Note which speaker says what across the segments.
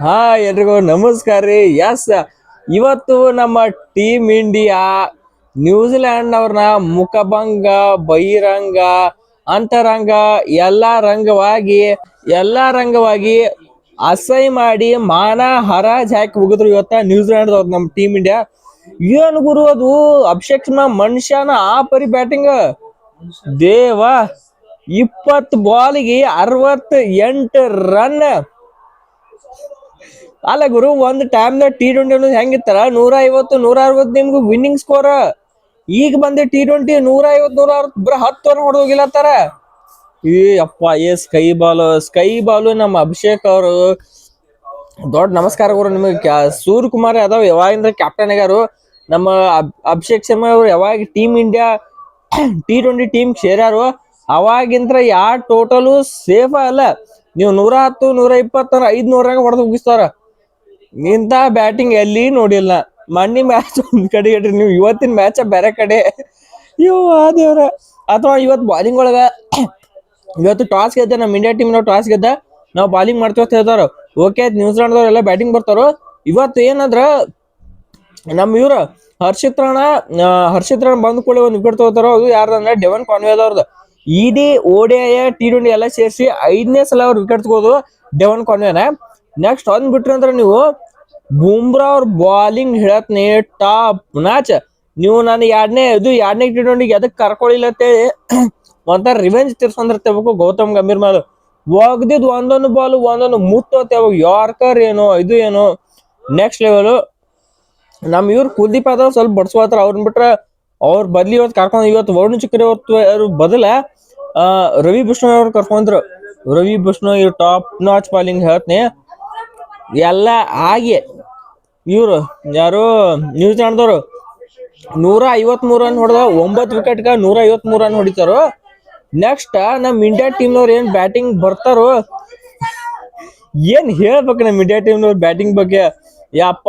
Speaker 1: ಹಾ ಎಲ್ರಿಗೂ ನಮಸ್ಕಾರ ರೀ. ಎಸ್ ಇವತ್ತು ನಮ್ಮ ಟೀಮ್ ಇಂಡಿಯಾ ನ್ಯೂಜಿಲ್ಯಾಂಡ್ ಅವ್ರನ್ನ ಮುಖಭಂಗ, ಬಹಿರಂಗ, ಅಂತರಂಗ, ಎಲ್ಲ ರಂಗವಾಗಿ, ಎಲ್ಲಾ ರಂಗವಾಗಿ ಅಸಹ್ಯ ಮಾಡಿ ಮಾನ ಹರಾಜ್ ಹಾಕಿ ಹೋಗಿದ್ರು ಇವತ್ತ ನ್ಯೂಜಿಲ್ಯಾಂಡ್ ನಮ್ಮ ಟೀಮ್ ಇಂಡಿಯಾ ಏನ್ ಗುರು ಅದು? ಅಭಿಷೇಕ್ ಮನುಷ್ಯನ ಆ ಪರಿ ಬ್ಯಾಟಿಂಗ್ ದೇವ ಇಪ್ಪತ್ ಬಾಲ್ಗೆ ಅರವತ್ ಎಂಟು ರನ್ ಅಲ್ಲ ಗುರು, ಒಂದ್ ಟೈಮ್ನಾಗ ಟಿ ಟ್ವೆಂಟಿ ಅನ್ನೋದು ಹೆಂಗಿತ್ತಾರ ನೂರ ಐವತ್ತು ನೂರ ಅರವತ್ತು ನಿಮ್ಗೆ ವಿನ್ನಿಂಗ್ ಸ್ಕೋರ್ ಈಗ ಬಂದೆ ಟಿ ಟ್ವೆಂಟಿ ನೂರ ಐವತ್ ನೂರ ಅರವತ್ತು ಬರ ಹತ್ತು ಓವರ್ ಹೊಡೆದು ತರ. ಈ ಅಪ್ಪ ಏ ಸ್ಕೈ ಬಾಲ್ ಸ್ಕೈ ಬಾಲು ನಮ್ಮ ಅಭಿಷೇಕ್ ಅವರು. ದೊಡ್ಡ ನಮಸ್ಕಾರ ಗುರು ನಿಮಗೆ. ಸೂರ್ಯ ಕುಮಾರ್ ಯಾದವ್ ಯಾವಾಗಿಂದ ಕ್ಯಾಪ್ಟನ್ ಆಗ್ಯಾರು? ನಮ್ಮ ಅಭಿಷೇಕ್ ಶರ್ಮಾ ಅವರು ಯಾವಾಗ team India T twenty team ಸೇರ್ಯಾರು? ಅವಾಗಿಂತ್ರ ಯಾ ಟೋಟಲು ಸೇಫ್ ಅಲ್ಲ. ನೀವು ನೂರ ಹತ್ತು ನೂರ ಇಪ್ಪತ್ತರ ಐದ್ನೂರಾಗ ಹೊಡೆದು ಮುಗಿಸ್ತಾರ. ಇಂಥ ಬ್ಯಾಟಿಂಗ್ ಎಲ್ಲಿ ನೋಡಿಲ್ಲ. ಮಣ್ಣಿ ಮ್ಯಾಚ್ ಒಂದ್ ಕಡೆ ಇಡ್ರಿ, ನೀವು ಇವತ್ತಿನ ಮ್ಯಾಚ್ ಬೇರೆ ಕಡೆ. ಇವ್ ದೇವ್ರ. ಅಥವಾ ಇವತ್ತು ಬಾಲಿಂಗ್ ಒಳಗ, ಇವತ್ತು ಟಾಸ್ ಗೆದ್ದ ನಮ್ಮ ಇಂಡಿಯಾ ಟೀಮ್ ನಾವು ಟಾಸ್ ಗೆದ್ದ, ನಾವು ಬಾಲಿಂಗ್ ಮಾಡ್ತೀವಿ ಅಂತ ಹೇಳ್ತಾರ ಓಕೆ ನ್ಯೂಜಿಲೆಂಡ್ ಎಲ್ಲ ಬ್ಯಾಟಿಂಗ್ ಬರ್ತಾರೋ ಇವತ್ತು ಏನಂದ್ರ ನಮ್ಮ ಇವ್ರ ಹರ್ಷಿತ್ ರಾಣ ಹರ್ಷಿತ್ ರಾಣ ಬಂದ್ ಕೂಡಲೇ ಒಂದು ವಿಕೆಟ್ ತಗೋತಾರೋ, ಅದು ಯಾರ್ದಂದ್ರೆ ಡೆವನ್ ಕಾನ್ವೇದ್ ಅವ್ರದ್ದು ಇಡೀ ಓಡಿಐ ಟಿ ಟ್ವೆಂಟಿ ಎಲ್ಲ ಸೇರಿಸಿ ಐದನೇ ಸಲ ಅವ್ರು ವಿಕೆಟ್ ತಗೋದು ಡೆವನ್ ಕಾನ್ವೇನ ನೆಕ್ಸ್ಟ್ ಒಂದ್ ಬಿಟ್ರಿ ಅಂದ್ರೆ ನೀವು ಬುಮ್ರಾ ಅವ್ರ ಬಾಲಿಂಗ್ ಹೇಳತ್ನಿ, ಟಾಪ್, ಮ್ಯಾಚ್. ನೀವು ನಾನು ಎರಡನೇ ಇದು ಎರಡನೇ ಟಿ ಟ್ವೆಂಟಿಗೆ ಎದಕ್ ಕರ್ಕೊಳ್ಳಿಲ್ಲ ಅಂತೇಳಿ ಒಂಥರ ರಿವೆಂಜ್ ತೀರ್ಸ್ಕೊಂಡಿರ್ತೇಬೇಕು ಗೌತಮ್ ಗಂಭೀರ್ ಮೇಲೆ ಒಗ್ದಿದ್ ಒಂದೊಂದು ಬಾಲ್ ಒಂದೊಂದು ಮುತ್ತೋತೇವ ಯಾರ್ಕರ್ ಏನು, ಇದು ಏನು. ನೆಕ್ಸ್ಟ್ ಲೆವೆಲ್ ನಮ್ ಇವ್ರು ಕುಲ್ದೀಪ್ ಯಾದವ್ ಸ್ವಲ್ಪ ಬಡ್ಸ್ಕೋತಾರ ಅವ್ರನ್ನ ಬಿಟ್ರೆ ಅವ್ರ ಬದ್ಲಿ ಇವತ್ತು ಕರ್ಕೊಂಡ್ ಇವತ್ತು ವರುಣ್ ಚಕ್ರಿ ಅವ್ರ ಬದಲ ರವಿ ಬಿಷ್ಣು ಅವ್ರು ಕರ್ಕೊಂಡ್ರು. ರವಿ ಬಿಷ್ಣು ಇವ್ರು ಟಾಪ್ ನಾಚ್ ಬಾಲಿಂಗ್ ಹೇಳ್ತೀನಿ. ಎಲ್ಲ ಆಗಿ ಇವ್ರು, ಯಾರು ನ್ಯೂಜಿಲೆಂಡ್ದವ್ರು ನೂರ ಐವತ್ ಮೂರ್ ರನ್ ಹೊಡೆದ, ಒಂಬತ್ತು ವಿಕೆಟ್ ನೂರ ಐವತ್ ಮೂರ್ ರನ್ ಹೊಡಿತಾರೋ. ನೆಕ್ಸ್ಟ್ ನಮ್ ಇಂಡಿಯಾ ಟೀಮ್ನವ್ರು ಏನ್ ಬ್ಯಾಟಿಂಗ್ ಬರ್ತಾರೋ? ಏನ್ ಹೇಳ್ಬೇಕು ನಮ್ ಇಂಡಿಯಾ ಟೀಮ್ನವ್ರ ಬ್ಯಾಟಿಂಗ್ ಬಗ್ಗೆ? ಯಪ್ಪ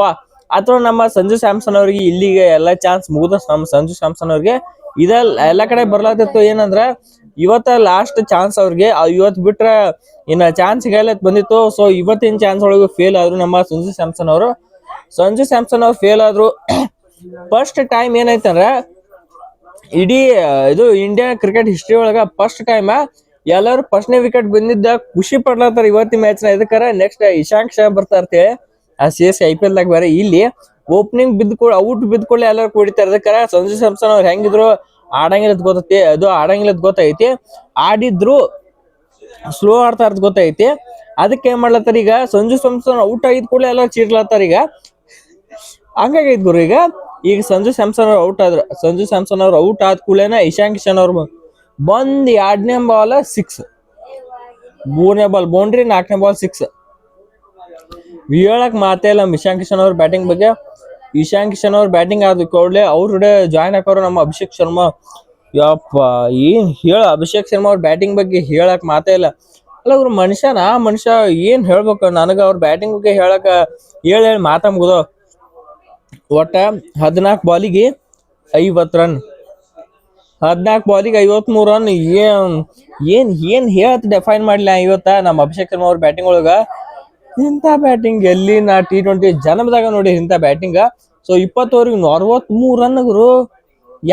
Speaker 1: ಅಥವಾ ನಮ್ಮ ಸಂಜು ಸ್ಯಾಮ್ಸನ್ ಅವ್ರಿಗೆ ಇಲ್ಲಿಗೆ ಎಲ್ಲ ಚಾನ್ಸ್ ಮುಗಿದ ನಮ್ಮ ಸಂಜು ಸ್ಯಾಮ್ಸನ್ ಅವ್ರಿಗೆ ಇದ ಎಲ್ಲ ಕಡೆ ಬರ್ಲಾತಿತ್ತು ಏನಂದ್ರ, ಇವತ್ತ ಲಾಸ್ಟ್ ಚಾನ್ಸ್ ಅವ್ರಿಗೆ ಇವತ್ ಬಿಟ್ರೆ ಇನ್ನ ಚಾನ್ಸ್ ಗೆಲ್ಲ ಬಂದಿತ್ತು. ಸೊ ಇವತ್ತಿನ ಚಾನ್ಸ್ ಒಳಗೆ ಫೇಲ್ ಆದ್ರು ನಮ್ಮ ಸಂಜು ಸ್ಯಾಮ್ಸನ್ ಅವರು. ಸಂಜು ಸ್ಯಾಮ್ಸನ್ ಅವ್ರು ಫೇಲ್ ಆದ್ರು. ಫಸ್ಟ್ ಟೈಮ್ ಏನಾಯ್ತಂದ್ರ ಇಡೀ, ಇದು ಇಂಡಿಯಾ ಕ್ರಿಕೆಟ್ ಹಿಸ್ಟ್ರಿ ಒಳಗ ಫಸ್ಟ್ ಟೈಮ್ ಎಲ್ಲರೂ ಫಸ್ಟ್ನೇ ವಿಕೆಟ್ ಬಂದಿದ್ದ ಖುಷಿ ಪಡ್ಲತ್ತಾರ ಇವತ್ತಿನ ಮ್ಯಾಚ್ನ. ಇದಕ್ಕಾರ ನೆಕ್ಸ್ಟ್ ಇಶಾಂಕ್ ಶಾ ಬರ್ತಾ ಇರ್ತೇವೆ ಆ C S I P L ಬೇರೆ ಇಲ್ಲಿ ಓಪನಿಂಗ್ ಬಿದ್ದ ಔಟ್ ಬಿದ್ಕೊಳ್ಳಿ ಎಲ್ಲರೂ ಕುಡಿತಾರ. ಅದಕ್ಕಾರ ಸಂಜು ಸ್ಯಾಮ್ಸನ್ ಅವ್ರು ಹೆಂಗಿದ್ರು, ಆಡಂಗಿಲ್ಲ ಗೊತ್ತೈತಿ. ಅದು ಆಡಂಗಿಲ್ಲ ಗೊತ್ತೈತಿ. ಆಡಿದ್ರು ಸ್ಲೋ ಆಡ್ತಾ ಇರೋದು ಗೊತ್ತೈತಿ. ಅದಕ್ಕೆ ಏನ್ ಮಾಡ್ಲತ್ತಾರ ಈಗ, ಸಂಜು ಸ್ಯಾಮ್ಸನ್ ಔಟ್ ಆಗಿದ್ ಕೂಡಲೇ ಎಲ್ಲ ಚೀರ್ಲತ್ತಾರ ಈಗ. ಹಂಗಾಗೈತ್ ಗುರು ಈಗ. ಈಗ ಸಂಜು ಸ್ಯಾಮ್ಸನ್ ಅವ್ರು ಔಟ್ ಆದ್ರ ಸಂಜು ಸ್ಯಾಮ್ಸನ್ ಅವ್ರು ಔಟ್ ಆದ ಕೂಡಲೇನ ಇಶಾಂಕ್ ಕಿಶನ್ ಅವ್ರು ಬಂದ್ ಎರಡನೇ ಬಾಲ್ ಸಿಕ್ಸ್ ಮೂರನೇ ಬಾಲ್ ಬೌಂಡ್ರಿ, ನಾಲ್ಕನೇ ಬಾಲ್ ಸಿಕ್ಸ್ ಹೇಳಕ್ ಮಾತೇ ಇಲ್ಲ ಇಶಾಂಕ್ ಕಿಶನ್ ಅವ್ರ ಬ್ಯಾಟಿಂಗ್ ಬಗ್ಗೆ. ಇಶಾಂಕ್ ಕಿಶನ್ ಅವ್ರ ಬ್ಯಾಟಿಂಗ್ ಆದ ಕೂಡಲೇ ಅವ್ರ ಜಾಯ್ನ್ ಹಾಕೋರು ನಮ್ಮ ಅಭಿಷೇಕ್ ಶರ್ಮಾ. ಯಪ್ಪ, ಏನ್ ಹೇಳ ಅಭಿಷೇಕ್ ಶರ್ಮಾ ಅವ್ರ ಬ್ಯಾಟಿಂಗ್ ಬಗ್ಗೆ ಹೇಳಕ್ ಮಾತೇ ಇಲ್ಲ. ಅಲ್ಲ ಅವ್ರ ಮನುಷ್ಯನ? ಮನುಷ್ಯ ಏನ್ ಹೇಳ್ಬೇಕು? ನನಗ ಅವ್ರ ಬ್ಯಾಟಿಂಗ್ ಬಗ್ಗೆ ಹೇಳಕ ಹೇಳಿ ಹೇಳಿ ಮಾತಾ ಒಟ್ಟ ಹದಿನಾಲ್ಕು ಬಾಲಿಗೆ ಐವತ್ತು ರನ್. ಹದಿನಾಲ್ಕು ಬಾಲಿಗೆ ಐವತ್ಮೂರು ರನ್. ಏನ್ ಏನ್ ಏನ್ ಹೇಳತ್ ಡೆಫೈನ್ ಮಾಡ್ಲಿ ಇವತ್ತ ನಮ್ಮ ಅಭಿಷೇಕ್ ಶರ್ಮಾ ಅವ್ರ ಬ್ಯಾಟಿಂಗ್ ಒಳಗ. ಇಂಥ ಬ್ಯಾಟಿಂಗ್ ಎಲ್ಲಿ ನಾ ಟಿ ಟ್ವೆಂಟಿ ಜನ್ಮದಾಗ ನೋಡಿ ಇಂಥ ಬ್ಯಾಟಿಂಗ್ ಸೊ ಇಪ್ಪತ್ತೋರಿಗೆ ಅರವತ್ ಮೂರ್ ರನ್ ಗುರು.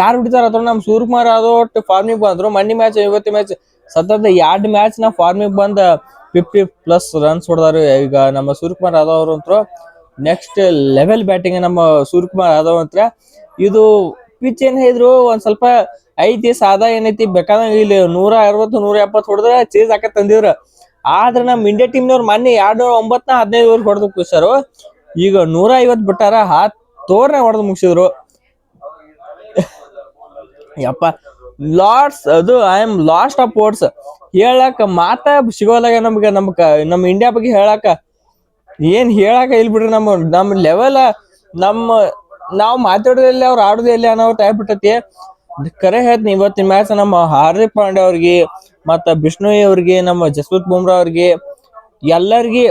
Speaker 1: ಯಾರು ಬಿಡ್ತಾರ ಅದ್ರ ನಮ್ ಸೂರ್ಯಕುಮಾರ್ ಒಟ್ಟು ಫಾರ್ಮಿಗೆ ಬಂದ್ರು. ಮಣ್ಣಿ ಮ್ಯಾಚ್ ಇವತ್ತು ಮ್ಯಾಚ್ ಸತತ ಎರಡ್ ಮ್ಯಾಚ್ನ ಫಾರ್ಮಿಗೆ ಬಂದ ಫಿಫ್ಟಿ ಪ್ಲಸ್ ರನ್ಸ್ ಹೊಡೆದಾರು ಈಗ ನಮ್ಮ ಸೂರ್ಯಕುಮಾರ್ ಯಾದವ್ ಅವರು ಅಂತೂ. ನೆಕ್ಸ್ಟ್ ಲೆವೆಲ್ ಬ್ಯಾಟಿಂಗ್ ನಮ್ಮ ಸೂರ್ಯಕುಮಾರ್ ಯಾದವ್ ಹತ್ರ, ಇದು ಪಿಚ್ ಏನ್ ಹೇಳಿದ್ರು, ಒಂದ್ ಸ್ವಲ್ಪ ಐತಿ ಸಾದಾ ಏನೈತಿ, ಬೇಕಾದಂಗ ಇಲ್ಲಿ ನೂರ ಅರವತ್ತು, ನೂರ ಎಪ್ಪತ್ತು ಹೊಡೆದ್ರ ಚೇಸ್ ಹಾಕತ್ ತಂದಿದ್ರ. ಆದ್ರೆ ನಮ್ ಇಂಡಿಯಾ ಟೀಮ್ನವ್ರು ಮೊನ್ನೆ ಎರಡ್ ನೂರ ಒಂಬತ್ನ ಹದಿನೈದು ಓವರ್ ಹೊಡೆದು ಕುಸರು. ಈಗ ನೂರ ಐವತ್ ಬಿಟ್ಟಾರ ಹತ್ ತೋರ್ನ ಹೊಡೆದು ಮುಗಿಸಿದ್ರು. ಯಪ್ಪ ಲಾರ್ಡ್ಸ್ ಅದು I am last of words ಹೇಳಕ್ ಮಾತ ಸಿಗೋಲಾಗ ನಮ್ಗೆ, ನಮ್ಗ, ನಮ್ ಇಂಡಿಯಾ ಬಗ್ಗೆ ಹೇಳಕ ಏನ್ ಹೇಳಕ ಇಲ್ ಬಿಡ್ರಿ ನಮ್ಮ ನಮ್ ಲೆವೆಲ್ ನಮ್ಮ, ನಾವ್ ಮಾತಾಡೋದಿಲ್ಲ ಅವ್ರು ಇಲ್ಲ ಅನ್ನೋ ಟೈಪ್ ಬಿಟ್ಟತಿ ಕರೆ ಹೇಳ್ತೀನಿ, ಇವತ್ತಿನ ಮ್ಯಾಚ್ ನಮ್ಮ ಹಾರ್ದಿಕ್ ಪಾಂಡೆ ಅವ್ರಿಗೆ, ಮತ್ತ ಬಿಷ್ಣುಯಿ ಅವ್ರಿಗೆ, ನಮ್ಮ ಜಸ್ಪ್ರೀತ್ ಬುಮ್ರಾ ಅವ್ರಿಗೆ, ಎಲ್ಲರಿಗೆ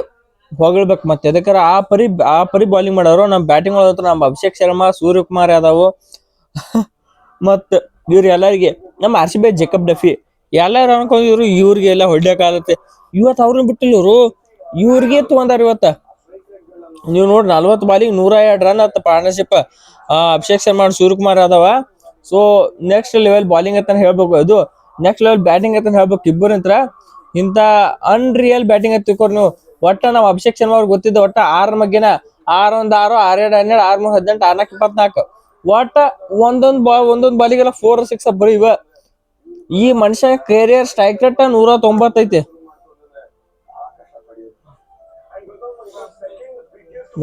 Speaker 1: ಹೊಗಳ್ಬೇಕು ಮತ್ತೆ. ಅದಕ್ಕಾರ ಆ ಪರಿ ಆ ಪರಿ ಬಾಲಿಂಗ್ ಮಾಡೋರು, ನಮ್ ಬ್ಯಾಟಿಂಗ್ ಒಳಗ ನಮ್ಮ ಅಭಿಷೇಕ್ ಶರ್ಮಾ, ಸೂರ್ಯಕುಮಾರ್ ಯಾದವ್ ಮತ್ ಇವ್ರ ಎಲ್ಲರಿಗೆ, ನಮ್ಮ R C B Jacob Duffy, ಎಲ್ಲಾರು ಅನ್ಕೊಂಡಿದ್ರು ಇವ್ರಿಗೆ ಎಲ್ಲ ಹೊಡ್ಯಕ್ ಆಗತ್ತೆ. ಇವತ್ತು ಅವ್ರನ್ನ ಬಿಟ್ಟಿಲ್ಲ ಇವ್ರು. ಇವ್ರಿಗೆ ತಗೊಂಡಾರ ಇವತ್ತ? ನೀವು ನೋಡಿ ನಲ್ವತ್ತು ಬಾಲಿಗೆ ನೂರ ಎರಡು ರನ್ ಆತ ಪಾರ್ಟ್ನರ್ಶಿಪ್ ಅಭಿಷೇಕ್ ಶರ್ಮಾ ಸೂರ್ಯಕುಮಾರ್ ಅದಾವ ಸೊ ನೆಕ್ಸ್ಟ್ ಲೆವೆಲ್ ಬಾಲಿಂಗ್ ಅಂತ ಹೇಳ್ಬೇಕು. ಅದು ನೆಕ್ಸ್ಟ್ ಲೆವೆಲ್ ಬ್ಯಾಟಿಂಗ್ ಅಂತ ಹೇಳ್ಬೇಕು ಇಬ್ಬರು ಅಂತ ಇಂಥ ಅನ್ರಿಯಲ್ ಬ್ಯಾಟಿಂಗ್ ಅಂತ ನೀವು. ಒಟ್ಟ ನಾವು ಅಭಿಷೇಕ್ ಶರ್ಮಾ ಅವ್ರಿಗೆ ಗೊತ್ತಿದ್ದ ಒಟ್ಟ ಆರ್ ಮಗ್ಗಿನ ಆರ್ ಒಂದ್ ಆರು, ಆರ್ ಎರಡು, ಹನ್ನೆರಡು, ಆರ್ ಮೂರ್, ಹದಿನೆಂಟು ಆರ್ನಾಲ್ಕು ಇಪ್ಪತ್ನಾಲ್ಕು. ಒಟ್ಟ ಒಂದೊಂದ್ ಬಾ, ಒಂದೊಂದ್ ಬಾಲಿಗೆಲ್ಲ ಫೋರ್ ಸಿಕ್ಸ್ ಬರೀ ಇವ. ಈ ಮನುಷ್ಯ ಕೆರಿಯರ್ ಸ್ಟ್ರೈಕ್ ರೇಟ್ ನೂರ ತೊಂಬತ್ತೈತಿ.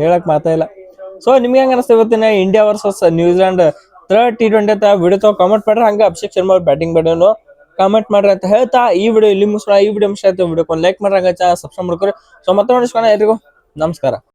Speaker 1: ಹೇಳಕ್ ಮಾತಾ ಇಲ್ಲ. ಸೊ ನಿಮ್ಗೆ ಹೆಂಗ ಅನಿಸ್ತಾ ಇವತ್ತಿನ India versus New Zealand third T twenty ಅಂತ ವಿಡಿಯೋ ಕಮೆಂಟ್ ಮಾಡ್ರಿ. ಹಂಗ ಅಭಿಷೇಕ್ ಶರ್ಮಾ ಅವ್ರ ಬ್ಯಾಟಿಂಗ್ ವಿಡಿಯೋನು ಕಮೆಂಟ್ ಮಾಡ್ರಿ ಅಂತ ಹೇಳ್ತಾ ಈ ವಿಡಿಯೋ ಇಲ್ಲಿ ಮುಗಿಸೋಣ. ಈ ವಿಡಿಯೋ ಮುಗಿಸ್ತಾ ವಿಡಿಯೋ ಲೈಕ್ ಮಾಡ್ರಿ. ಹಂಗ ಸಬ್ಸ್ಕ್ರೈಬ್ ಮಾಡ್ಕೊರಿ. ಸೊ ಮತ್ತೆ ನೋಡಿಸ್ಕೊಣ ಎಲ್ರಿಗೂ ನಮಸ್ಕಾರ.